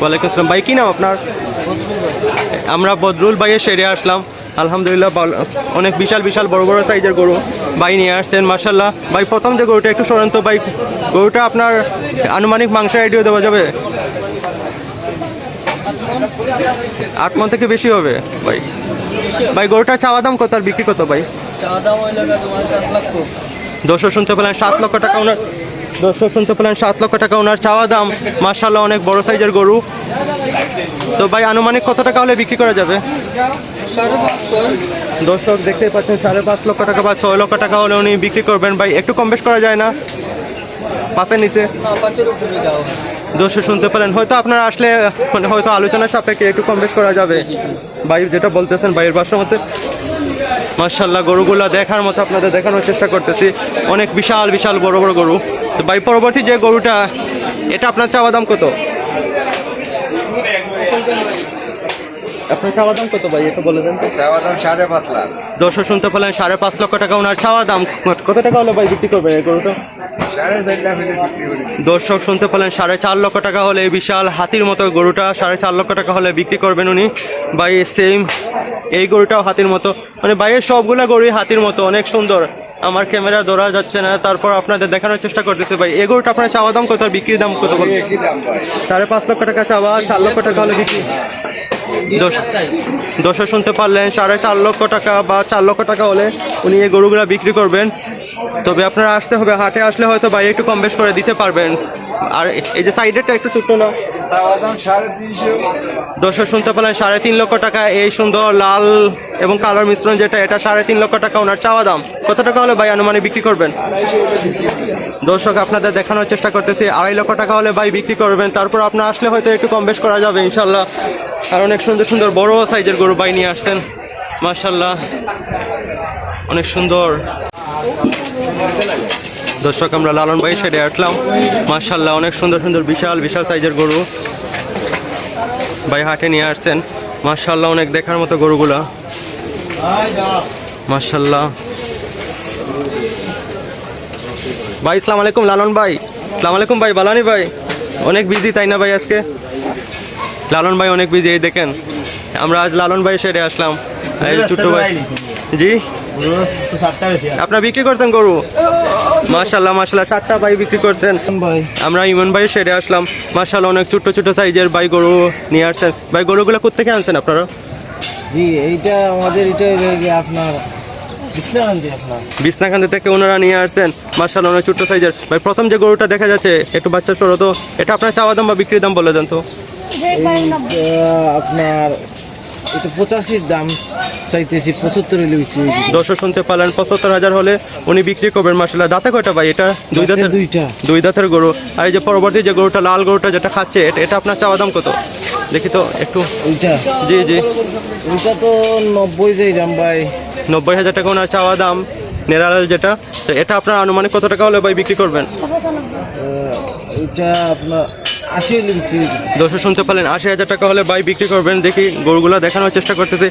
ওয়ালাইকুম আসসালাম। ভাই কি নাম আপনার? আমরা বদরুল ভাইয়ের সেরে আসলাম। আলহামদুলিল্লাহ অনেক বিশাল বিশাল বড় বড় সাইজের গরু ভাই নিয়ে আসছেন মার্শাল্লাহ ভাই প্রথম যে গরুটা একটু সরন্ত ভাই। গরুটা আপনার আনুমানিক মাংস আইডিয়া দেওয়া যাবে? আট মন থেকে বেশি হবে ভাই। ভাই গরুটার চাওয়া দাম কত আর বিক্রি কত ভাই? চাওয়া দাম দর্শক শুনতে পেলেন সাত লক্ষ। টাকা। ওনার দর্শক, শুনতে পেলেন সাত লক্ষ টাকা ওনার চাওয়া দাম। মার্শাল্লাহ অনেক বড় সাইজের গরু। তো ভাই, আনুমানিক কত টাকা হলে বিক্রি করা যাবে? দর্শক, দেখতেই পাচ্ছেন, সাড়ে পাঁচ লক্ষ টাকা বা ছয় লক্ষ টাকা হলে উনি বিক্রি করবেন। ভাই, একটু কম বেশ করা যায় না? পাশের নিচে? দর্শক, শুনতে পেলেন। হয়তো আপনারা আসলে মানে হয়তো আলোচনার সাপেক্ষে একটু কম বেশ করা যাবে। ভাই, যেটা বলতেছেন, ভাইয়ের বাসার মতে মার্শাল্লাহ গরুগুলো দেখার মতো আপনাদের দেখানোর চেষ্টা করতেছি। অনেক বিশাল বিশাল, বড় বড় গরু। তো ভাই পরবর্তী যে গরুটা এটা আপনার চাওয়া দাম কত? আপনার চাওয়া দাম কত ভাই? এটা বলে দেন তো। চাওয়া দাম সাড়ে পাঁচ লাখ। দর্শক শুনতে পেলেন সাড়ে পাঁচ লক্ষ টাকা ওনার চাওয়া দাম। কত টাকা হলে ভাই বিক্রি করবেন এই গরুটা? দর্শক শুনতে পেলেন সাড়ে চার লক্ষ টাকা হলে বিশাল হাতির মতো গরুটা সাড়ে চার লক্ষ টাকা হলে বিক্রি করবেন উনি। ভাই সেম এই গরুটাও হাতির মতো। মানে ভাইয়ের সবগুলা গরুই হাতির মতো অনেক সুন্দর। আমার ক্যামেরা ধরা যাচ্ছে না তারপর আপনাদের দেখানোর চেষ্টা করতেছে ভাই। এই গরুটা আপনার চাওয়া দাম কত বিক্রির দাম কত সাড়ে পাঁচ লক্ষ টাকা চাওয়া চার লক্ষ টাকা হলে বিক্রি। দর্শক শুনতে পারলেন সাড়ে চার লক্ষ টাকা বা চার লক্ষ টাকা হলে উনি এই গরুগুলা বিক্রি করবেন। তবে আপনারা আসতে হবে, হাটে আসলে হয়তো বাইরে একটু কম বেশ করে দিতে পারবেন। আর এই যে সাইডেরটা একটু ছোট্ট না? দর্শক, শুনতে পেলেন সাড়ে তিন লক্ষ টাকা এই সুন্দর লাল এবং কালার মিশ্রণ যেটা, এটা সাড়ে তিন লক্ষ টাকা ওনার চাওয়া দাম। কত টাকা হলে ভাই আনুমানিক বিক্রি করবেন? দর্শক, আপনাদের দেখানোর চেষ্টা করতেছি, আড়াই লক্ষ টাকা হলে ভাই বিক্রি করবেন, তারপর আপনার আসলে হয়তো একটু কম বেশ করা যাবে ইনশাল্লাহ আর অনেক সুন্দর সুন্দর বড় সাইজের গরু ভাই নিয়ে আসছেন মার্শাল্লাহ অনেক সুন্দর। দর্শক আমরা লালন ভাই সাইডে আসলাম। মার্শাল্লাহ অনেক সুন্দর সুন্দর বিশাল বিশাল সাইজের গরু ভাই হাটে নিয়ে আসছেন। মার্শাল্লাহ অনেক দেখার মতো গরুগুলা। মার্শাল্লাহ ভাই ইসলাম আলাইকুম লালন ভাই। ইসলাম আলাইকুম ভাই বালানি ভাই। অনেক বিজি তাই না ভাই আজকে? লালন ভাই অনেক বিজি এই দেখেন। আমরা আজ লালন ভাই সেরে আসলাম। ছোট্ট ভাই জি? আপনার বিক্রি করছেন গরু? মার্শাল্লাহ মার্শাল্লাহ সাতটা ভাই বিক্রি করছেন। আমরা ইমন ভাই সেরে আসলাম। মার্শাল্লাহ অনেক ছোট্ট ছোট সাইজের ভাই গরু নিয়ে আসছেন। ভাই গরুগুলো কোথেকে আনছেন আপনারা? জি এইটা আমাদের এটা আপনার বিছনাকান্দি থেকে ওনারা নিয়ে আসছেন। মার্শাল্লাহ অনেক ছোট্ট সাইজের। ভাই প্রথম যে গরুটা দেখা যাচ্ছে একটু বাচ্চা সরো তো। এটা আপনার চাওয়া দাম বা বিক্রির দাম বলে দেন তো। আপনার এটা পঁচাশির দাম চাইতেছি পঁচাত্তর হলে বিক্রি শুনতে পারলেন পঁচাত্তর হাজার হলে উনি বিক্রি করবেন মার্শাল্লাহ দাঁতে কয়টা ভাই এটা? দুই দাঁতের? দুইটা। দুই দাঁতের গরু। আর এই যে পরবর্তী যে গরুটা লাল গরুটা যেটা খাচ্ছে এটা- আপনার চাওয়া দাম কত? দেখি তো একটু। ওইটা জি জি। ওইটা তো নব্বই যাইলাম ভাই। নব্বই হাজার টাকা ওনার চাওয়া দাম নেরালাল যেটা। তো এটা আপনার আনুমানিক কত টাকা হলে ভাই বিক্রি করবেন? ওইটা আপনার আশি দর্শক শুনতে পারলেন আশি হাজার টাকা হলে বাই বিক্রি করবেন। দেখি গরুগুলা দেখানোর চেষ্টা করতেছে।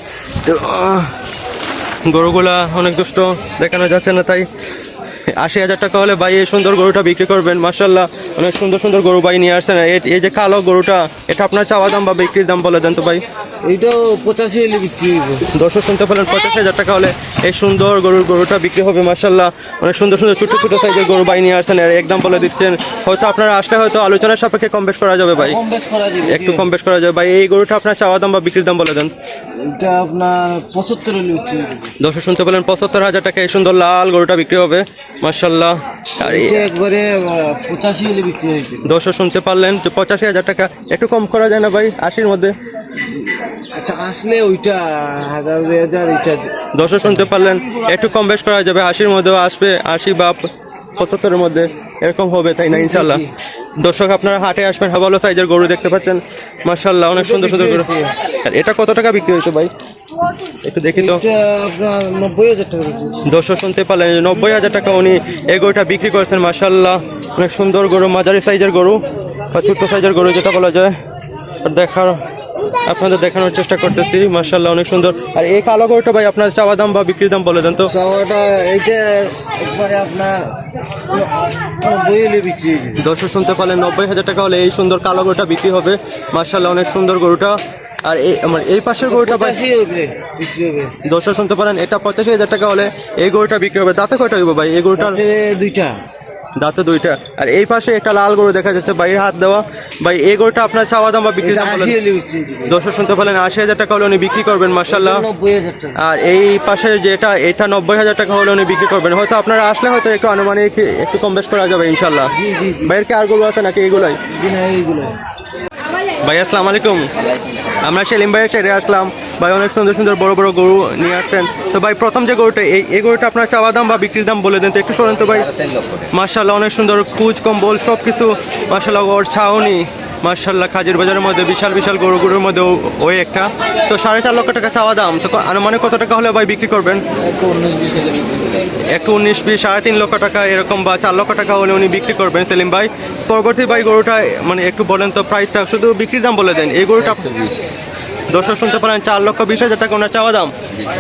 গরুগুলা অনেক দুষ্ট, দেখানো যাচ্ছে না তাই। আশি হাজার টাকা হলে ভাই এই সুন্দর গরুটা বিক্রি করবেন। মার্শাল্লাহ অনেক সুন্দর সুন্দর গরু বাই নিয়ে আসছেন। না এই যে কালো গরুটা, এটা আপনার চাওয়া দাম বা বিক্রির দাম বলে দেন তো ভাই। এইটাও পঁচাশি হলে বিক্রি দর্শক শুনতে পেলেন পঞ্চাশ হাজার টাকা হলে এই সুন্দর গরুর গরুটা বিক্রি হবে মার্শাল্লাহ অনেক সুন্দর সুন্দর ছোট ছোট সাইজের গরু বাই নিয়ে আসছেন। আর একদম বলে দিচ্ছেন হয়তো আপনারা আসলে হয়তো আলোচনার সাপেক্ষে কম বেশ করা যাবে ভাই। একটু কম বেশ করা যাবে। ভাই এই গরুটা আপনার চাওয়া দাম বা বিক্রির দাম বলে দেন। এটা আপনার পঁচাত্তর দর্শক শুনতে পেলেন পঁচাত্তর হাজার টাকা এই সুন্দর লাল গরুটা বিক্রি হবে মার্শাল্লাহ আর একবারে পঁচাশি হলে বিক্রি হয়েছে দর্শক শুনতে পারলেন তো পঁচাশি হাজার টাকা একটু কম করা যায় না ভাই আশির মধ্যে? আচ্ছা আসলে ওইটা হাজার দুই হাজার ওইটা দর্শক শুনতে পারলেন একটু কম বেশ করা যাবে আশির মধ্যেও আসবে আশি বা পঁচাত্তরের মধ্যে এরকম হবে তাই না ইনশাল্লাহ দর্শক আপনারা হাটে আসবেন ভালো সাইজের গরু দেখতে পাচ্ছেন মার্শাল্লাহ অনেক সুন্দর সুন্দর গরু। এটা কত টাকা বিক্রি হয়েছে ভাই? একটু দেখি তো। দর্শক শুনতে পারলেন নব্বই হাজার টাকা উনি এই গরুটা বিক্রি করেছেন মার্শাল্লাহ অনেক সুন্দর গরু মাঝারি সাইজের গরু বা ছোট্ট সাইজের গরু যেটা বলা যায় আর দেখার আপনাদের দেখানোর চেষ্টা করতেছি। মার্শাল্লাহ অনেক সুন্দর। আর এই কালো গরুটা ভাই আপনার চাওয়া দাম বা বিক্রির দাম বলে দেন তো। চাওয়াটা এইটা একবারে আপনার দর্শক শুনতে পারলেন নব্বই হাজার টাকা হলে এই সুন্দর কালো গরুটা বিক্রি হবে। মার্শাল্লাহ অনেক সুন্দর গরুটা। আর এই আমার এই পাশের গরুটা দর্শক শুনতে পারেন এটা পঁচাশি হাজার টাকা হলে এই গরুটা বিক্রি হবে। দাঁতে কয়টা হইব ভাই? এই গরুটা দুইটা। দাঁতে দুইটা। আর এই পাশে একটা লাল গরু দেখা যাচ্ছে বাইরে হাত দেওয়া। ভাই এই গরুটা আপনার চাওয়া দাম বা বিক্রি দর্শক শুনতে পারলেন আশি হাজার টাকা হলে উনি বিক্রি করবেন মার্শাল্লাহ আর এই পাশে যেটা এটা নব্বই হাজার টাকা হলে উনি বিক্রি করবেন। হয়তো আপনারা আসলে হয়তো একটু আনুমানিক একটু কম বেশ করা যাবে ইনশাল্লাহ ভাইয়ের কি আর গরু আছে নাকি এগুলোই? ভাই আসসালাম আলাইকুম। আমরা সেলিম ভাইয়ের সাইডে আসলাম। ভাই, অনেক সুন্দর সুন্দর বড় বড় গরু নিয়ে আসছেন। তো ভাই, প্রথম যে গরুটা, এই এই গরুটা আপনার চাওয়া দাম বা বিক্রির দাম বলে দেন তো একটু শোনেন তো ভাই। মার্শাল্লাহ অনেক সুন্দর কুচ কম্বল সব কিছু মার্শাল্লাহ ওর ছাউনি। মার্শাল্লাহ খাজির বাজারের মধ্যে বিশাল বিশাল গরুগুলোর মধ্যে ওই একটা। তো সাড়ে চার লক্ষ টাকা চাওয়া দাম। তো আনুমানিক কত টাকা হলে ভাই বিক্রি করবেন? একটু উনিশ বিশ, সাড়ে তিন লক্ষ টাকা এরকম বা চার লক্ষ টাকা হলে উনি বিক্রি করবেন, সেলিম ভাই। পরবর্তী ভাই, গরুটা মানে একটু বলেন তো প্রাইসটা শুধু বিক্রির দাম বলে দেন। এই গরুটা দর্শক শুনতে পারেন, চার লক্ষ বিশ হাজার টাকা ওনার চাওয়া দাম।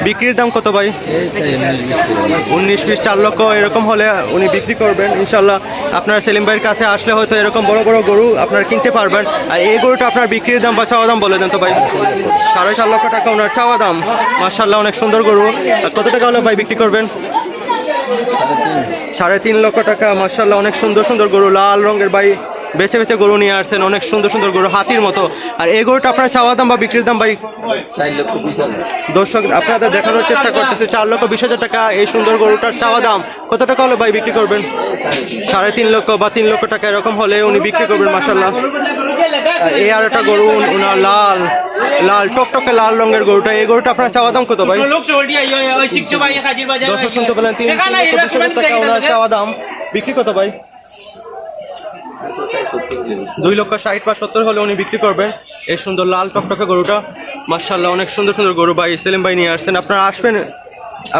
বিক্রির দাম কত ভাই? উনিশ বিশ চার লক্ষ এরকম হলে উনি বিক্রি করবেন, ইনশাল্লাহ। আপনার সেলিম ভাইয়ের কাছে আসলে হয়তো এরকম বড় বড় গরু আপনার কিনতে পারবেন। আর এই গরুটা আপনার বিক্রির দাম বা চাওয়া দাম বলে দেন তো ভাই। সাড়ে চার লক্ষ টাকা ওনার চাওয়া দাম। মার্শাল্লাহ অনেক সুন্দর গরু। কত টাকা হলে ভাই বিক্রি করবেন? সাড়ে তিন লক্ষ টাকা মার্শাল্লাহ অনেক সুন্দর সুন্দর গরু, লাল রঙের ভাই। বেছে বেছে গরু নিয়ে আসছেন অনেক সুন্দর সুন্দর গরু হাতির মতো। আর এই গরুটা আপনার চাওয়া দাম বা বিক্রির দাম ভাই? দর্শক আপনাদের দেখানোর চেষ্টা করতেছে চার লক্ষ বিশ হাজার টাকা এই সুন্দর গরুটার চাওয়া দাম। কত টাকা হলে ভাই বিক্রি করবেন? সাড়ে তিন লক্ষ বা তিন লক্ষ টাকা এরকম হলে উনি বিক্রি করবেন মাসাল্লাহ এই আর একটা গরু উনার লাল লাল টকটকে লাল রঙের গরুটা। এই গরুটা আপনার চাওয়া দাম কত ভাই? দর্শক শুনতে পেলেন তিন তিন লক্ষ বিশ হাজার টাকা ওনার চাওয়া দাম। বিক্রি কত ভাই? দুই লক্ষ ষাট বা সত্তর হলে উনি বিক্রি করবেন এই সুন্দর লাল টকটকে গরুটা। মার্শাল্লাহ অনেক সুন্দর সুন্দর গরু ভাই সেলিম ভাই নিয়ে আসছেন। আপনারা আসবেন,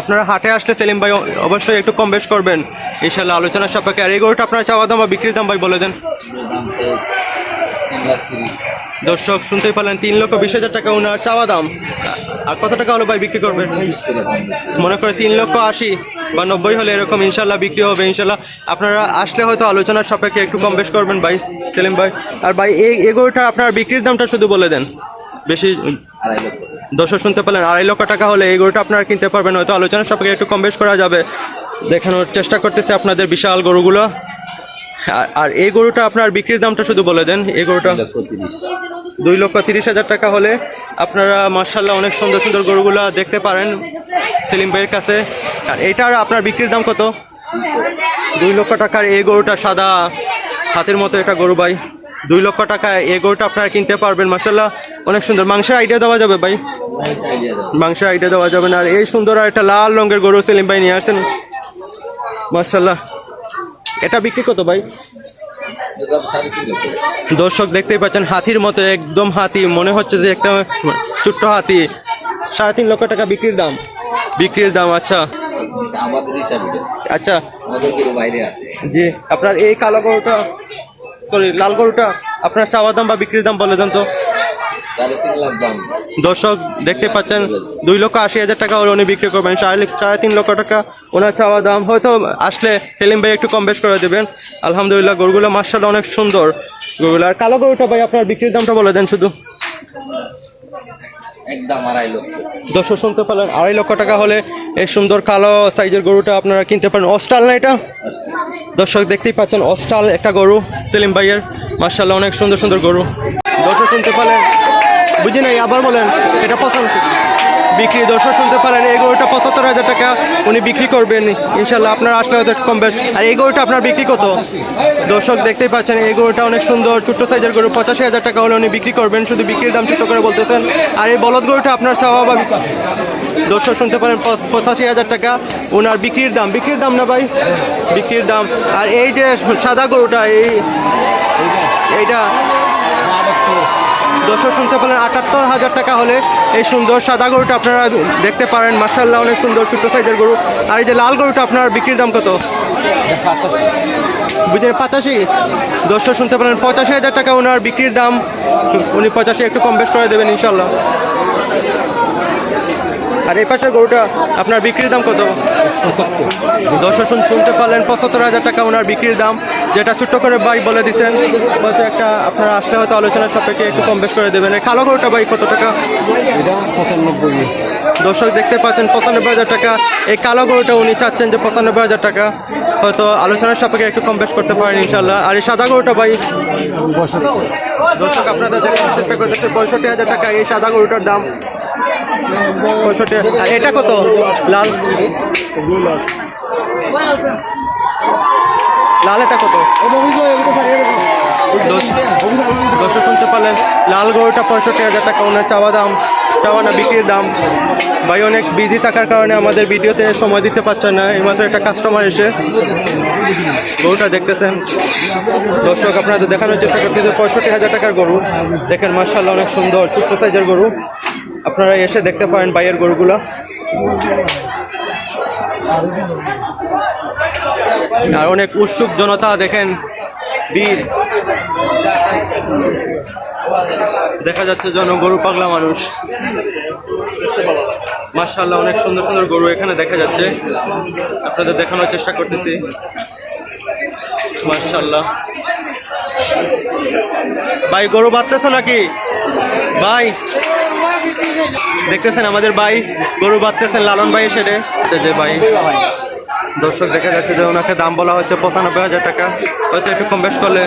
আপনারা হাটে আসলে সেলিম ভাই অবশ্যই একটু কম বেশ করবেন। ইনশাল্লাহ আলোচনা সাপেক্ষে। আর এই গরুটা আপনারা চাওয়া দাম বা বিক্রির দাম ভাই বলে দেন। দর্শক শুনতেই পারলেন তিন লক্ষ বিশ হাজার টাকা ওনার চাওয়া দাম। আর কত টাকা হলো ভাই বিক্রি করবেন মনে করে তিন লক্ষ আশি বা নব্বই হলে এরকম ইনশাল্লাহ বিক্রি হবে ইনশাল্লাহ। আপনারা আসলে হয়তো আলোচনার সাপেক্ষে একটু কম বেশ করবেন ভাই সেলিম ভাই। আর ভাই এই এগোটা আপনার বিক্রির দামটা শুধু বলে দেন। বেশি দর্শক শুনতে পারলেন আড়াই লক্ষ টাকা হলে এই গরুটা আপনারা কিনতে পারবেন হয়তো আলোচনার সাপেক্ষে একটু কম বেশ করা যাবে। দেখানোর চেষ্টা করতেছে আপনাদের বিশাল গরুগুলো। আর- এই গরুটা আপনার বিক্রির দামটা শুধু বলে দেন। এই গরুটা দুই লক্ষ তিরিশ হাজার টাকা হলে আপনারা মার্শাল্লাহ অনেক সুন্দর সুন্দর গরুগুলা দেখতে পারেন সেলিম ভাইয়ের কাছে। আর এটার আপনার বিক্রির দাম কত? দুই লক্ষ টাকার এই গরুটা সাদা হাতের মতো একটা গরু ভাই। দুই লক্ষ টাকায় এই গরুটা আপনারা কিনতে পারবেন মার্শাল্লাহ অনেক সুন্দর। মাংসের আইডিয়া দেওয়া যাবে ভাই? মাংসের আইডিয়া দেওয়া যাবে না। আর এই সুন্দর একটা লাল রঙের গরু সেলিম ভাই নিয়ে আসছেন। মার্শাল্লাহ এটা বিক্রি কত ভাই? দর্শক দেখতেই পাচ্ছেন, হাতির মতো একদম হাতি। মনে হচ্ছে যে একটা ছোট্ট হাতি। সাড়ে তিন লক্ষ টাকা বিক্রির দাম। বিক্রির দাম আচ্ছা। আচ্ছা। জি, আপনার এই কালো গরুটা সরি লাল গরুটা, আপনার চাওয়া দাম বা বিক্রির দাম বলে দেন তো। দর্শক দেখতে পাচ্ছেন দুই লক্ষ আশি হাজার টাকা উনি বিক্রি করবেন। সাড়ে সাড়ে তিন লক্ষ টাকা ওনার চাওয়া দাম। হয়তো আসলে সেলিম ভাই একটু কম বেশ করে দেবেন। আলহামদুলিল্লাহ গরুগুলো মার্শাল অনেক সুন্দর গরুগুলো। আর কালো গরুটা ভাই আপনার বিক্রির দামটা বলে দেন শুধু। একদম আড়াই লক্ষ। দর্শক শুনতে পেলেন আড়াই লক্ষ টাকা হলে এই সুন্দর কালো সাইজের গরুটা আপনারা কিনতে পারেন। অস্টাল না এটা? দর্শক দেখতেই পাচ্ছেন অস্টাল একটা গরু সেলিম ভাইয়ের। মার্শাল্লাহ অনেক সুন্দর সুন্দর গরু। দর্শক শুনতে পেলেন বুঝি নাই, আবার বলেন, এটা পছন্দ বিক্রি দর্শক শুনতে পারেন, এই গরুটা পঁচাত্তর হাজার টাকা উনি বিক্রি করবেন। ইনশাল্লাহ আপনার আসলে হয়তো কমবেন আর এই গরুটা আপনার বিক্রি কত? দর্শক দেখতেই পাচ্ছেন, এই গরুটা অনেক সুন্দর, ছোট্ট সাইজের গরু, পঁচাশি হাজার টাকা হলে উনি বিক্রি করবেন। শুধু বিক্রির দাম ছোট করে বলতেছেন। আর এই বলদ গরুটা আপনার বা দর্শক শুনতে পারেন পঁচাশি হাজার টাকা ওনার বিক্রির দাম। বিক্রির দাম না ভাই? বিক্রির দাম। আর এই যে সাদা গরুটা, এই এইটা দর্শক শুনতে পেলেন আটাত্তর হাজার টাকা হলে এই সুন্দর সাদা গরুটা আপনারা দেখতে পারেন। মার্শাল্লাহ অনেক সুন্দর, ছোট্ট সাইজের গরু। আর এই যে লাল গরুটা আপনার বিক্রির দাম কত? বুঝলেন, পঁচাশি। দর্শক শুনতে পারেন পঁচাশি হাজার টাকা ওনার বিক্রির দাম। উনি পঁচাশি একটু কম বেশ করে দেবেন ইনশাল্লাহ আর এই পাশের গরুটা আপনার বিক্রির দাম কত? দর্শক শুন- শুনতে পারলেন পঁচাত্তর হাজার টাকা ওনার বিক্রির দাম যেটা ছোট্ট করে ভাই বলে দিচ্ছেন হয়তো একটা আপনারা আসলে হয়তো আলোচনার সাপেক্ষে একটু কম বেশ করে দেবেন। এই কালো গরুটা ভাই কত টাকা? পঁচানব্বই। দর্শক দেখতে পাচ্ছেন পঁচানব্বই হাজার টাকা। এই কালো গরুটা উনি চাচ্ছেন যে পঁচানব্বই হাজার টাকা। হয়তো আলোচনার সাপেক্ষে একটু কম বেশ করতে পারেন ইনশাল্লাহ আর এই সাদা গরুটা ভাই? দর্শক আপনাদের দেখানোর চেষ্টা করতেছে পঁয়ষট্টি হাজার টাকা। এই সাদা গরুটার দাম পঁয়ষট্টি আর এটা কত? লাল? লাল এটা কত? দর্শক শুনতে পারলেন লাল গরুটা পঁয়ষট্টি হাজার টাকা, ওনার চাওয়া দাম চাওয়া না বিক্রির দাম ভাই অনেক বিজি থাকার কারণে আমাদের ভিডিওতে সময় দিতে পারছেন না, এইমাত্র একটা কাস্টমার এসে গরুটা দেখতেছেন। দর্শক, আপনাদের দেখানোর চেষ্টা করতেছে, পঁয়ষট্টি হাজার টাকার গরু। দেখেন মার্শাল্লাহ অনেক সুন্দর, ছোট্ট সাইজের গরু। আপনারা এসে দেখতে পারেন বাইয়ের গরুগুলা। আর অনেক উৎসুক জনতা, দেখেন বীর দেখা যাচ্ছে জন গরু পাগলা মানুষ। মার্শাল্লাহ অনেক সুন্দর সুন্দর গরু এখানে দেখা যাচ্ছে। আপনাদের দেখানোর চেষ্টা করতেছি। মার্শাল্লাহ ভাই, গরু বাচ্চাছো নাকি? ভাই, দেখতেছেন আমাদের ভাই? গরু বাচ্চাছেন লালন ভাই সেটে যে ভাই, দর্শক দেখা যাচ্ছে যে ওনাকে দাম বলা হচ্ছে পঁচানব্বই হাজার টাকা। হয়তো একটু কম বেশ করলে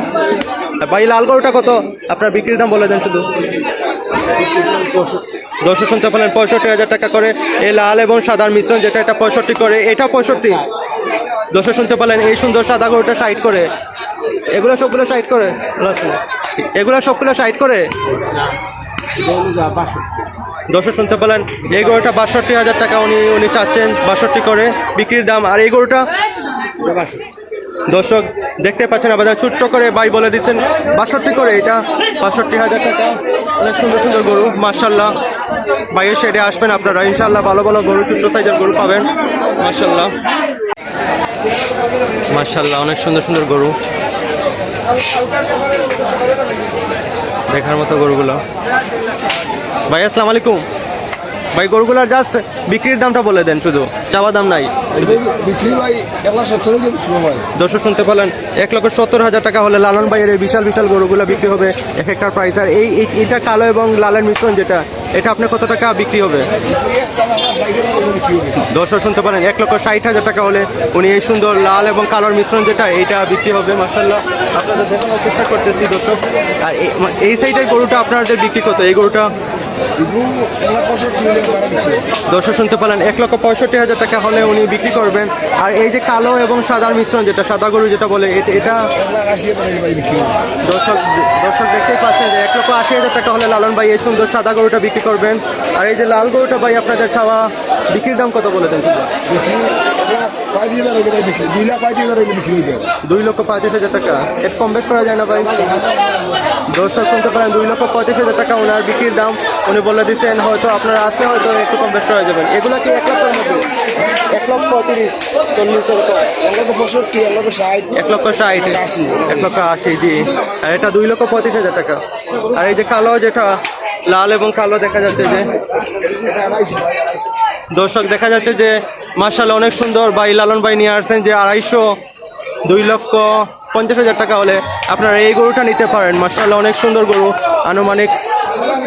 ভাই লাল গরুটা কত? আপনার বিক্রির দাম বলে দেন শুধু। দর্শক শুনতে পেলেন পঁয়ষট্টি হাজার টাকা করে এই লাল এবং সাদার মিশ্রণ, যেটা এটা পঁয়ষট্টি করে, এটা পঁয়ষট্টি। দর্শক শুনতে পেলেন এই সুন্দর সাদা গরুটা সাইড করে। এগুলো সবগুলো সাইড করে? এগুলো সবগুলো সাইড করে? দর্শক শুনতে পেলেন এই গরুটা বাষট্টি হাজার টাকা উনি উনি চাচ্ছেন, বাষট্টি করে বিক্রির দাম। আর এই গরুটা? দর্শক, দেখতে পাচ্ছেন আমাদের ছোট্ট করে বাই বলে দিচ্ছেন। বাষট্টি করে এটা, বাষট্টি হাজার টাকা। অনেক সুন্দর সুন্দর গরু মার্শাল্লাহ বাইরের সাইডে আসবেন আপনারা ইনশাল্লাহ ভালো ভালো গরু, ছোট্ট সাইজের গরু পাবেন মার্শাল্লাহ মার্শাল্লাহ অনেক সুন্দর সুন্দর গরু। দেখার মতো গরুগুলো। ভাই, আসসালামু আলাইকুম। ভাই গরুগুলার জাস্ট বিক্রির দামটা বলে দেন শুধু। চাওয়া দাম নাই। বিক্রি ভাই এক লাখ সত্তর ভাই দর্শক শুনতে পেলেন এক লক্ষ সত্তর হাজার টাকা হলে লালন ভাইয়ের এই বিশাল বিশাল গরুগুলো বিক্রি হবে এক একটা প্রাইস আর এই এটা কালো এবং লালের মিশ্রণ যেটা এটা আপনার কত টাকা বিক্রি হবে? দর্শক শুনতে পারেন এক লক্ষ ষাট হাজার টাকা হলে উনি এই সুন্দর লাল এবং কালোর মিশ্রণ যেটা এইটা বিক্রি হবে মার্শাল্লাহ আপনাদের দেখানোর চেষ্টা করতেছি দর্শক। আর এই- সাইডের গরুটা আপনাদের বিক্রি কত এই গরুটা দর্শক শুনতে পেলেন, এক লক্ষ পঁয়ষট্টি হাজার টাকা হলে উনি বিক্রি করবেন। আর এই যে কালো এবং সাদার মিশ্রণ যেটা, সাদা গরু যেটা বলে এটা- দর্শক দর্শক দেখতেই পাচ্ছেন যে এক লক্ষ আশি হাজার টাকা হলে লালন ভাই এই সুন্দর সাদা গরুটা বিক্রি করবেন। আর এই যে লাল গরুটা ভাই, আপনাদের চাওয়া বিক্রির দাম কত বলে দেন? পঁয়ত্রিশ হাজার বিক্রি দুই লাখ পঁয়ত্রিশ হাজার বিক্রি দুই লক্ষ পঁয়ত্রিশ হাজার টাকা। একটু কম বেশ করা যায় না ভাই? দর্শক শুনতে পারেন দুই লক্ষ পঁয়ত্রিশ হাজার টাকা ওনার বিক্রির দাম। উনি বলে দিচ্ছেন হয়তো আপনারা আসলে হয়তো একটু কম বেশ করা যাবেন। এগুলো কি এক লক্ষের মধ্যে? এক লক্ষ পঁয়ত্রিশ চল্লিশ এক লক্ষ পঁয়ষট্টি এক লক্ষ ষাট। এক লক্ষ ষাট। এক লক্ষ আশি জি। আর এটা দুই লক্ষ পঁয়ত্রিশ হাজার টাকা। আর এই যে কালো যেটা লাল এবং কালো দেখা যাচ্ছে যে। দর্শক, দেখা যাচ্ছে যে মার্শাল অনেক সুন্দর ভাই লালন ভাই নিয়ে আসছেন যে আড়াইশো দুই লক্ষ পঞ্চাশ হাজার টাকা হলে আপনারা এই গরুটা নিতে পারেন। মার্শাল্লাহ অনেক সুন্দর গরু। আনুমানিক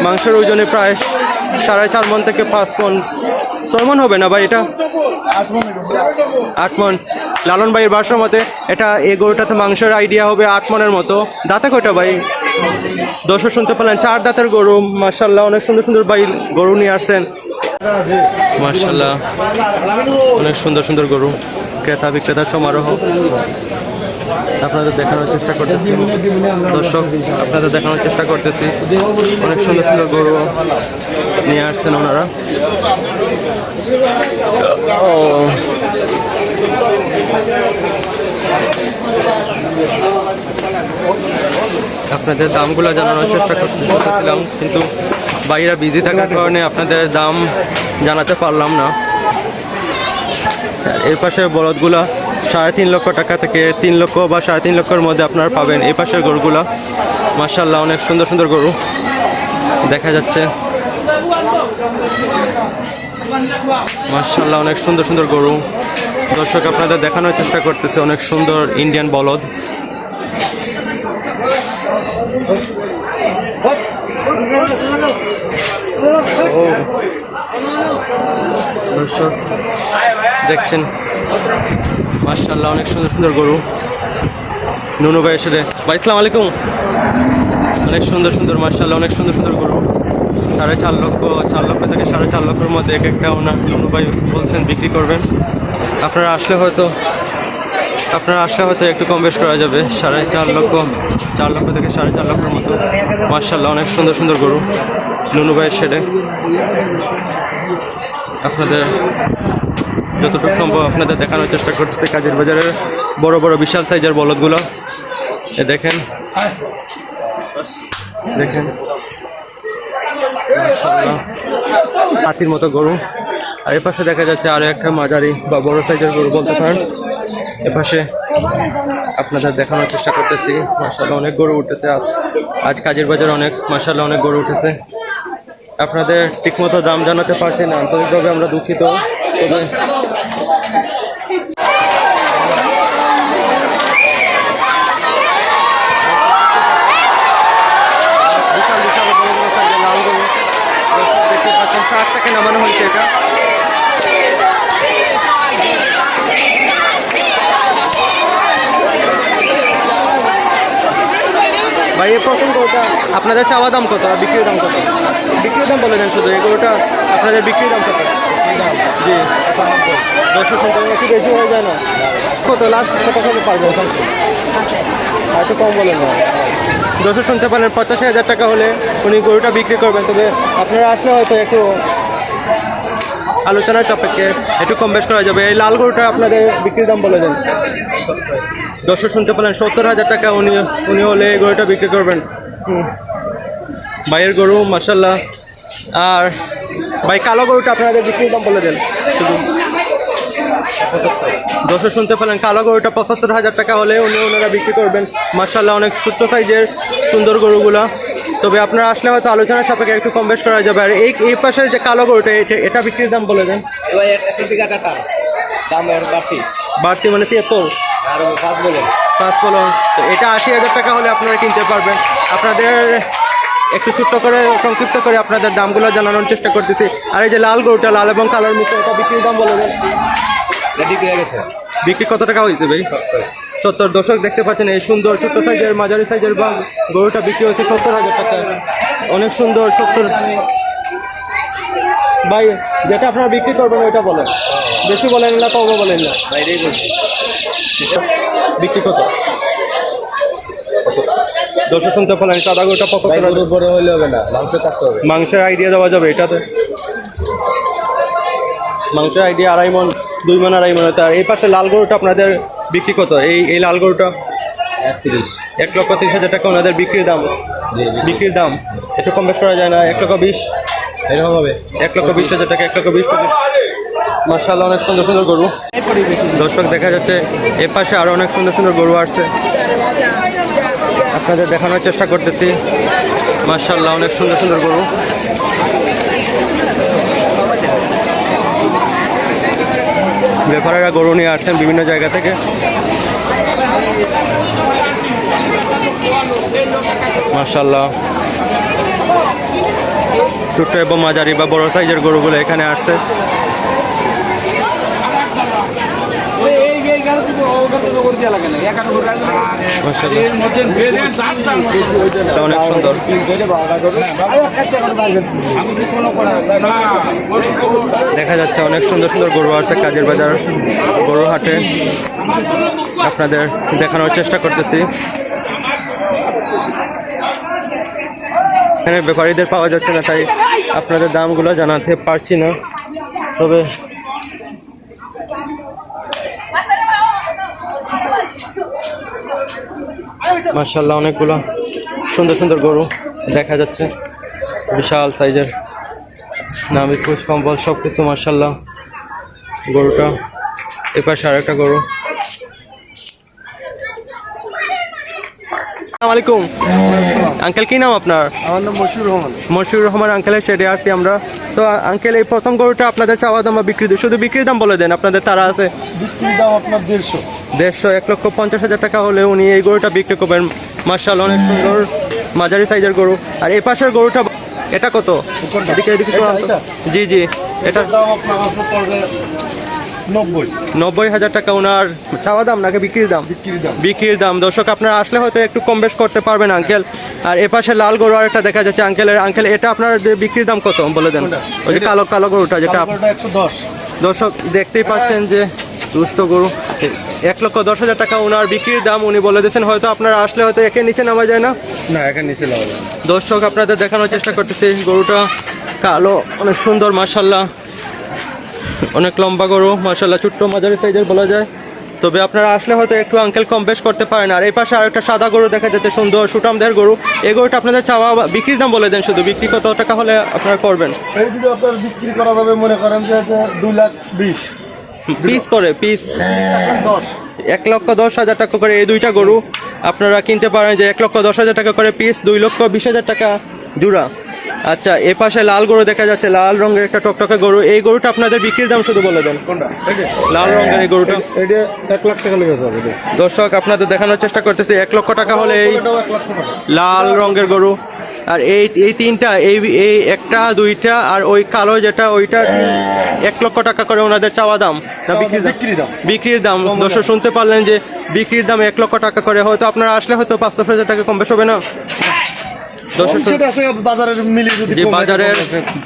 মাংসের ওজনে প্রায় সাড়ে চার মন থেকে পাঁচ মন ছয় মন হবে না ভাই এটা? আট মন লালন ভাইয়ের বাসার মতে এটা এই গরুটাতে মাংসের আইডিয়া হবে আট মনের মতো। দাঁতে কয়টা ভাই? দর্শক শুনতে পেলেন, চার দাঁতের গরু। মার্শাল্লাহ অনেক সুন্দর সুন্দর ভাই গরু নিয়ে আসছেন। মার্শাল্লাহ অনেক সুন্দর সুন্দর গরু। ক্রেতা বিক্রেতার সমারোহ। আপনাদের দেখানোর চেষ্টা করতেছি। দর্শক, আপনাদের দেখানোর চেষ্টা করতেছি। অনেক সুন্দর সুন্দর গরু নিয়ে আসছেন ওনারা। আপনাদের দামগুলো জানানোর চেষ্টা করতে- করতেছিলাম কিন্তু বাইরা বিজি থাকার কারণে আপনাদের দাম জানাতে পারলাম না। এর পাশে বলদগুলা সাড়ে তিন লক্ষ টাকা থেকে তিন লক্ষ বা সাড়ে তিন লক্ষের মধ্যে আপনারা পাবেন এই পাশের গরুগুলা। মার্শাল্লাহ অনেক সুন্দর সুন্দর গরু দেখা যাচ্ছে। মার্শাল্লাহ অনেক সুন্দর সুন্দর গরু। দর্শক, আপনাদের দেখানোর চেষ্টা করতেছে, অনেক সুন্দর ইন্ডিয়ান বলদ। দর্শক, দেখছেন? মার্শাল্লাহ অনেক সুন্দর সুন্দর গরু। নুনু ভাই এসে ভাই ইসলাম আলাইকুম। অনেক সুন্দর সুন্দর মার্শাল্লাহ অনেক সুন্দর সুন্দর গরু। সাড়ে চার লক্ষ চার লক্ষ থেকে সাড়ে চার লক্ষের মধ্যে এক একটা ওনার নুনু ভাই বলছেন বিক্রি করবেন। আপনারা আসলে হয়তো, আপনারা আসলে হয়তো একটু কম বেশ করা যাবে। সাড়ে চার লক্ষ চার লক্ষ থেকে সাড়ে চার লক্ষের মতো। মার্শাল্লাহ অনেক সুন্দর সুন্দর গরু নুনু ভাইয়ের শেডে। আপনাদের যতটুকু সম্ভব আপনাদের দেখানোর চেষ্টা করতেছে কাজের বাজারের বড় বড় বিশাল সাইজের বলদগুলো। দেখেন। দেখেন। হাতির মতো গরু। আর এপাশে পাশে দেখা যাচ্ছে আরও একটা মাঝারি বা বড় সাইজের গরু বলতে পারেন। এপাশে পাশে আপনাদের দেখানোর চেষ্টা করতেছি। মার্শাল্লাহ অনেক গরু উঠেছে আজ। আজ কাজের বাজার অনেক মার্শাল্লাহ অনেক গরু উঠেছে। আপনাদের ঠিকমতো দাম জানাতে পারছি না। আন্তরিকভাবে আমরা দুঃখিত। তবে বিশাল বিশাল বড় বড় সাইজের লাল গরু দর্শক দেখতে পাচ্ছেন ট্রাক থেকে নামানো হয়েছে এটা ভাই এই প্রথম গরুটা আপনাদের চাওয়া দাম কত আর বিক্রির দাম কত? বিক্রির দাম বলে দেন শুধু এই গরুটা আপনাদের বিক্রির দাম কত? জি দশ একটু বেশি হয়ে যায় না? কত? লাস্ট কত হলে পারবেন আর একটু কম বলেন না। দশ শুনতে পারেন পঁচাশি হাজার টাকা হলে উনি গরুটা বিক্রি করবেন, তবে আপনারা আসলে হয়তো একটু আলোচনার সাপেক্ষে একটু কম বেশ করা যাবে। এই লাল গরুটা আপনাদের বিক্রির দাম বলে দেন। দর্শক শুনতে পেলেন সত্তর হাজার টাকা, উনি উনি হলে এই গরুটা বিক্রি করবেন। ভাইয়ের গরু মার্শাল্লাহ আর ভাই কালো গরুটা আপনাদের বিক্রির দাম বলে দেন। শুধু দর্শক শুনতে পেলেন কালো গরুটা পঁচাত্তর হাজার টাকা হলে উনি ওনারা বিক্রি করবেন। মার্শাল্লাহ অনেক ছোট্ট সাইজের সুন্দর গরুগুলা। তবে আপনারা আসলে হয়তো আলোচনার সাপেক্ষে একটু কম বেশ করা যাবে। আর এই এই পাশের যে কালো গরুটা এটা- এটা বিক্রির দাম বলে দেন। দাম বাড়তি। বাড়তি মানে তিয়াত্তর। আর পাঁচ বলে। পাঁচ পলন তো এটা আশি হাজার টাকা হলে আপনারা কিনতে পারবেন। আপনাদের একটু ছোট্ট করে সংক্ষিপ্ত করে আপনাদের দামগুলো জানানোর চেষ্টা করতেছি। আর এই যে লাল গরুটা লাল এবং কালার এটা বিক্রির দাম বলে গেছে। বিক্রি কত টাকা হয়েছে ভাই? সত্তর। দশক দেখতে পাচ্ছেন এই সুন্দর ছোট্ট সাইজের মাঝারি সাইজের বা গরুটা বিক্রি হয়েছে সত্তর হাজার টাকা। অনেক সুন্দর সত্তর। ভাই যেটা আপনারা বিক্রি করবেন ওইটা বলেন। বেশি বলেন না কমও বলেন না। বিক্রি কত? দশে শুনতে পেলেন সাদা গরুটা পঁচাত্তর বড় হলে হবে না মাংস থাকতে হবে। মাংসের আইডিয়া দেওয়া যাবে এটাতে। মাংসের আইডিয়া আড়াই মন দুই মন আড়াই মন তার এই পাশে লাল গরুটা আপনাদের বিক্রি কত? এই এই লাল গরুটা? একত্রিশ। এক লক্ষ তিরিশ হাজার টাকা ওনাদের বিক্রির দাম। বিক্রির দাম। একটু কম বেশ করা যায় না এক লক্ষ বিশ। এরকম হবে। এক লক্ষ বিশ হাজার টাকা এক লক্ষ বিশ পঁচিশ মার্শাল্লাহ অনেক সুন্দর সুন্দর গরু। দর্শক দেখা যাচ্ছে এ পাশে আরও অনেক সুন্দর সুন্দর গরু আসছে। আপনাদের দেখানোর চেষ্টা করতেছি। মার্শাল্লাহ অনেক সুন্দর সুন্দর গরু। ব্যাপারীরা গরু নিয়ে আসছেন বিভিন্ন জায়গা থেকে। মার্শাল্লাহ ছোট্ট এবং মাঝারি বা বড় সাইজের গরুগুলো এখানে আসছে মাশাআল্লাহ। এটা অনেক সুন্দর। দেখা যাচ্ছে অনেক সুন্দর সুন্দর গরু আছে কাজের বাজার গরু হাটে। আপনাদের দেখানোর চেষ্টা করতেছি। এখানে ব্যাপারীদের পাওয়া যাচ্ছে না তাই আপনাদের দামগুলো জানাতে পারছি না। তবে মার্শাল্লাহ অনেকগুলো সুন্দর সুন্দর গরু দেখা যাচ্ছে। বিশাল সাইজের নামি খোঁজ কম্বল সব কিছু মার্শাল্লাহ গরুটা এপাশে আর একটা গরু আলাইকুম। আঙ্কেল কি নাম আপনার? আমার নাম মশিউর রহমান। মশিউর রহমান আঙ্কেলের শেডে আসছি আমরা। তো আঙ্কেল এই প্রথম গরুটা আপনাদের চাওয়া দাম বা বিক্রি শুধু বিক্রির দাম বলে দেন আপনাদের তারা আছে? বিক্রির দাম আপনার দেড়শো। দেড়শো এক লক্ষ পঞ্চাশ হাজার টাকা হলে উনি এই গরুটা বিক্রি করবেন। মার্শাল অনেক সুন্দর মাঝারি সাইজের গরু। আর এই পাশের গরুটা এটা কত? এদিকে এদিকে? জি জি এটা। দাম আপনার পড়বে নব্বই। হাজার টাকা ওনার চাওয়া দাম নাকি বিক্রির দাম? বিক্রির দাম। বিক্রির দাম। দর্শক আপনারা আসলে হয়তো একটু কম বেশ করতে পারবেন আঙ্কেল। আর এ পাশে লাল গরু আর একটা দেখা যাচ্ছে আঙ্কেলের। আঙ্কেল এটা আপনার যে বিক্রির দাম কত? বলে দেন? ওই যে কালো কালো গরুটা যেটা দর্শক দেখতেই পাচ্ছেন যে দুষ্ট গরু। এক লক্ষ দশ হাজার টাকা ওনার বিক্রির দাম উনি বলে দিয়েছেন। হয়তো আপনারা আসলে হয়তো একে নিচে নামা যায় না। না এখানে নিচে লাগাবো দর্শক আপনাদের দেখানোর চেষ্টা করতেছি। গরুটা কালো অনেক সুন্দর মাসাল্লাহ অনেক লম্বা গরু মাসাল্লাহ ছোট্ট মাঝারি সাইজের বলা যায়। তবে আপনারা আসলে হয়তো একটু আঙ্কেল কম বেশ করতে পারেন। আর এই পাশে আরেকটা সাদা গরু দেখা যাচ্ছে সুন্দর সুটামদের গরু। এই গরুটা আপনাদের চাওয়া বিক্রির দাম বলে দেন শুধু। বিক্রি কত টাকা হলে আপনারা করবেন? এই দুটো আপনার বিক্রি করা যাবে মনে করেন যে দুই লাখ বিশ। পিস করে পিস দশ এক লক্ষ দশ হাজার টাকা করে এই দুইটা গরু। আপনারা কিনতে পারেন যে এক লক্ষ দশ হাজার টাকা করে পিস দুই লক্ষ বিশ হাজার টাকা জোড়া। আচ্ছা এ পাশে লাল গরু দেখা যাচ্ছে লাল রঙের একটা টকটকে গরু। এই গরুটা আপনাদের বিক্রির দাম শুধু বলে দেন। কোনটা? লাল রঙের এই গরুটা। এটা এক লাখ টাকা লেগে যাবে দর্শক আপনাদের দেখানোর চেষ্টা করতেছি এক লক্ষ টাকা হলে এই লাল রঙের গরু। আর এই এই তিনটা এই এই একটা দুইটা আর ওই কালো যেটা ওইটা এক লক্ষ টাকা করে ওনাদের চাওয়া দাম। না বিক্রির দাম। বিক্রির দাম। দর্শক শুনতে পারলেন যে বিক্রির দাম এক লক্ষ টাকা করে হয়তো আপনারা আসলে হয়তো পাঁচ দশ হাজার টাকা কম বেশ হবে না? বাজারের বাজারের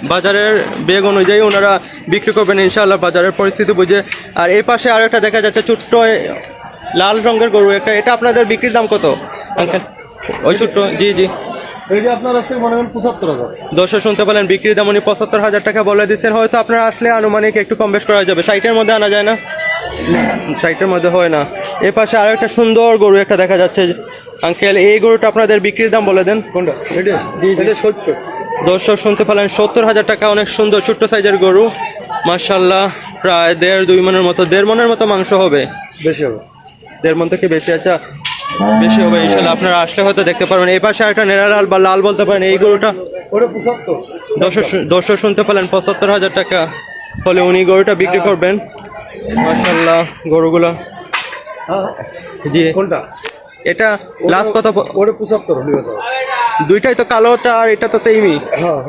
বাজারের বেগ অনুযায়ী ওনারা বিক্রি করবেন ইনশাআল্লাহ বাজারের পরিস্থিতি বুঝে। আর এই পাশে আর একটা দেখা যাচ্ছে ছোট্ট লাল রঙের গরু একটা এটা আপনাদের বিক্রির দাম কত? আঙ্কেল ওই ছোট্ট জি জি। এই যে আপনার আছে মনে করেন পঁচাত্তর হাজার। দর্শক শুনতে পেলেন বিক্রির দাম উনি পঁচাত্তর হাজার টাকা বলে দিচ্ছেন। হয়তো আপনারা আসলে আনুমানিক একটু কম বেশ করা যাবে। ষাটের মধ্যে আনা যায় না? ষাটের মধ্যে হয় না। এ পাশে আরও একটা সুন্দর গরু একটা দেখা যাচ্ছে। আঙ্কেল এই গরুটা আপনাদের বিক্রির দাম বলে দেন। কোনটা? এটা? এটা সত্তর। দর্শক শুনতে পেলেন সত্তর হাজার টাকা অনেক সুন্দর ছোট্ট সাইজের গরু। মার্শাল্লাহ প্রায় দেড় দুই মনের মতো দেড় মনের মতো মাংস হবে। বেশি হবে। দেড় মন থেকে বেশি আচ্ছা। বেশি হবে ইনশাল্লাহ। আপনারা আসলে হয়তো দেখতে পারবেন। এই পাশে একটা নেড়া লাল বা লাল বলতে পারেন এই গরুটা। দর্শক শুনতে পেলেন পঁচাত্তর হাজার টাকা ফলে উনি গরুটা বিক্রি করবেন। মার্শাল্লাহ গরুগুলো। হ্যাঁ। জি। কোনটা? এটা লাস্ট ওটা পঁচাত্তর। দুইটাই তো কালোটা আর এটা তো সেমই হ্যাঁ।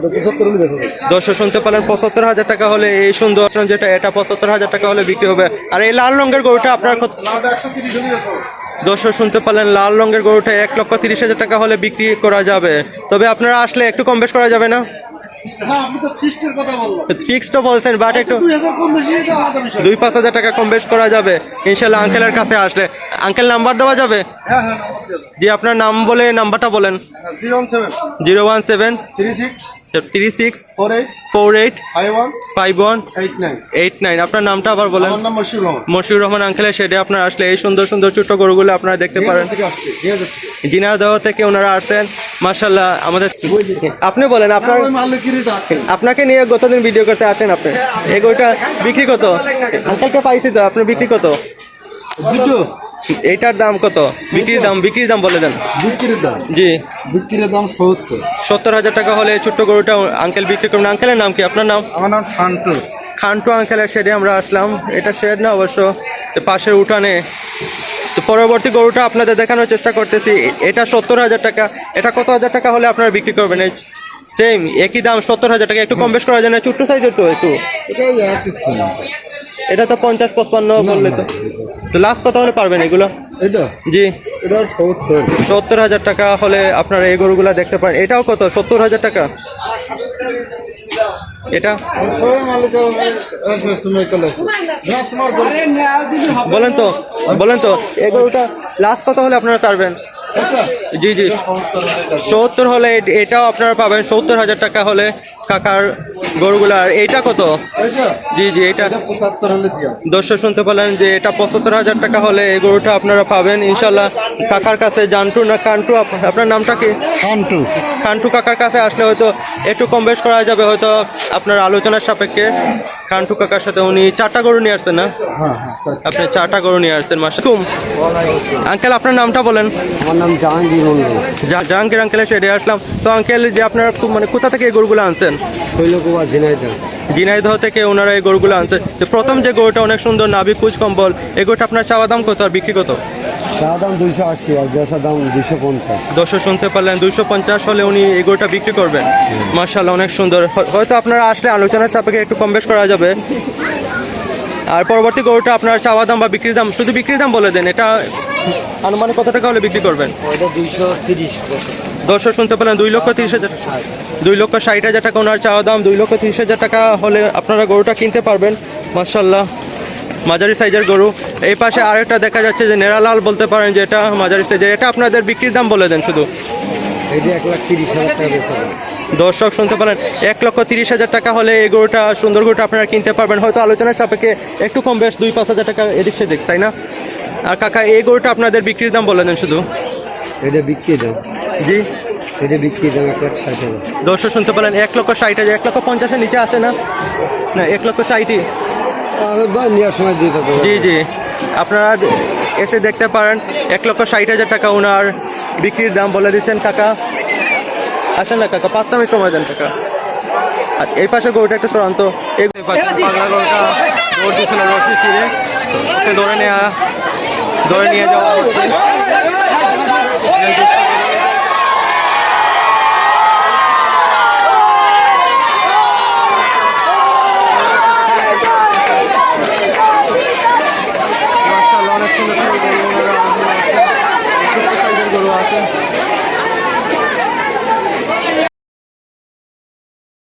দর্শক শুনতে পেলেন পঁচাত্তর হাজার টাকা হলে এই সুন্দর যেটা এটা পঁচাত্তর হাজার টাকা হলে বিক্রি হবে। আর এই লাল রঙের গরুটা আপনার দর্শক শুনতে পারলেন লাল রঙের গরুটা এক লক্ষ তিরিশ হাজার টাকা হলে বিক্রি করা যাবে। তবে আপনারা আসলে একটু কম বেশ করা যাবে না? হ্যাঁ ফিক্সড বলছেন বাট একটু দুই পাঁচ হাজার টাকা কম বেশ করা যাবে। ইনশাল্লাহ আঙ্কেলের কাছে আসলে। আঙ্কেল নাম্বার দেওয়া যাবে? হ্যাঁ হ্যাঁ জি আপনার নাম বলে নাম্বারটা বলেন। Zero one seven. Three six. Four eight. Five one. Eight nine. আপনার নামটা আবার বলেন। মশিউর রহমান। আঙ্কেলের শেডে আপনার আসলে এই সুন্দর সুন্দর ছোট্ট গরুগুলো আপনারা দেখতে পারেন। জিনাদহ থেকে ওনারা আসছেন। মার্শাল্লাহ আমাদের আপনি বলেন আপনার আপনাকে নিয়ে গতদিন ভিডিও করতে আসেন আপনি? এই গরুটা বিক্রি কত? আঙ্কেলকে পাইছি তো আপনি বিক্রি কত? দুটো। এইটার দাম কত? বিক্রির দাম বিক্রির দাম বলে দেন। বিক্রির দাম। জি। বিক্রির দাম সত্তর। সত্তর হাজার টাকা হলে ছোট্ট গরুটা আঙ্কেল বিক্রি করবেন। আঙ্কেলের নাম কি? আপনার নাম? আমার নাম ফান্টু খান্টু আঙ্কেলের শেডে আমরা আসলাম। এটা শেড না অবশ্য তো পাশের উঠানে। তো পরবর্তী গরুটা আপনাদের দেখানোর চেষ্টা করতেছি। এটা সত্তর হাজার টাকা। এটা কত হাজার টাকা হলে আপনারা বিক্রি করবেন? সেম একই দাম সত্তর হাজার টাকা। একটু কম বেশ করা যায় না ছোট্ট সাইজের তো একটু। এটা তো পঞ্চাশ পঁচপান্ন বললে তো। তো লাস্ট কত হলে পারবেন এগুলো? জি। সত্তর হাজার টাকা হলে আপনারা এই গরুগুলো দেখতে পারেন। এটাও কত? সত্তর হাজার টাকা? এটা। বলেন তো বলেন তো এই গরুটা লাস্ট কত হলে আপনারা এটা? জি জি। সত্তর হলে এটাও আপনারা পাবেন। সত্তর হাজার টাকা হলে কাকার গরুগুলা। আর এইটা কত? জি জি এটা দর্শক শুনতে পেলেন যে এটা পঁচাত্তর হাজার টাকা হলে এই গরুটা আপনারা পাবেন। ইনশাল্লাহ কাকার কাছে জানটু না কান্টু? আপনার নামটা কি? খান্টু কান্টু কাকার কাছে আসলে হয়তো একটু কম বেশ করা যাবে। হয়তো আপনার আলোচনার সাপেক্ষে কান্টু কাকার সাথে উনি চারটা গরু নিয়ে আসছেন না? হ্যাঁ হ্যাঁ আপনি চারটা গরু নিয়ে আসছেন মাসুম আঙ্কেল আপনার নামটা বলেন। নাম জাহাঙ্গীর মন্ডল। জাহাঙ্গীর আঙ্কেল এসে এড়িয়ে আসলাম। তো আঙ্কেল যে আপনারা খুব মানে কোথা থেকে এই গরুগুলো আনছেন? শৈলকুমার ঝিনাইদহ। ঝিনাইদহ থেকে ওনারা এই গরুগুলো আনছে। যে প্রথম যে গরুটা অনেক সুন্দর নাভি কুচ কম্বল এই গরুটা আপনার চাওয়া দাম কত আর বিক্রি কত? চা দাম দুইশো আশি আর বেচা দাম দুইশো পঞ্চাশ। দর্শক শুনতে পারলেন দুইশো পঞ্চাশ হলে উনি এই গরুটা বিক্রি করবেন। মার্শাল্লাহ অনেক সুন্দর। হয়- হয়তো আপনারা আসলে আলোচনার সাপেক্ষে একটু কম বেশ করা যাবে। আর পরবর্তী গরুটা আপনার চাওয়া দাম বা বিক্রির দাম শুধু বিক্রির দাম বলে দেন এটা আনুমানিক কত টাকা হলে বিক্রি করবেন? দর্শক শুনতে পেলেন দুই লক্ষ তিরিশ হাজার। দুই লক্ষ ষাট হাজার টাকা ওনার চাওয়া দাম দুই লক্ষ তিরিশ হাজার টাকা হলে আপনারা গরুটা কিনতে পারবেন। মার্শাল্লাহ মাঝারি সাইজের গরু। এই পাশে আরেকটা দেখা যাচ্ছে যে নেরালাল বলতে পারেন যে এটা মাঝারি সাইজের। এটা আপনাদের বিক্রির দাম বলে দেন শুধু। দর্শক শুনতে পারেন এক লক্ষ তিরিশ হাজার টাকা হলে এই গরুটা সুন্দর গরুটা আপনারা কিনতে পারবেন। হয়তো আলোচনার সাপেক্ষে একটু কম বেশ দুই পাঁচ হাজার টাকা এদিক সেদিক তাই না? আর কাকা এই গরুটা আপনাদের বিক্রির দাম বলে দেন শুধু। এটা বিক্রি দাম। জি। এটা বিক্রি দাম এক লাখ ষাট হাজার। দর্শক শুনতে পেলেন এক লক্ষ ষাট হাজার এক লক্ষ পঞ্চাশের নিচে আসে না? না এক লক্ষ ষাটই নেওয়ার সময় দিয়ে জি জি। আপনারা এসে দেখতে পারেন এক লক্ষ ষাট হাজার টাকা ওনার বিক্রির দাম বলে দিচ্ছেন কাকা। আসেন না কাকা পাঁচ মিনিট সময় দেন কাকা। আর এই পাশে গরুটা একটু সরান্ত এই পাশে পাগলা গরুটা দৌড় দিয়েছিল রশি ছিঁড়ে ওকে ধরে নেওয়া ধরে নিয়ে যাওয়া হচ্ছে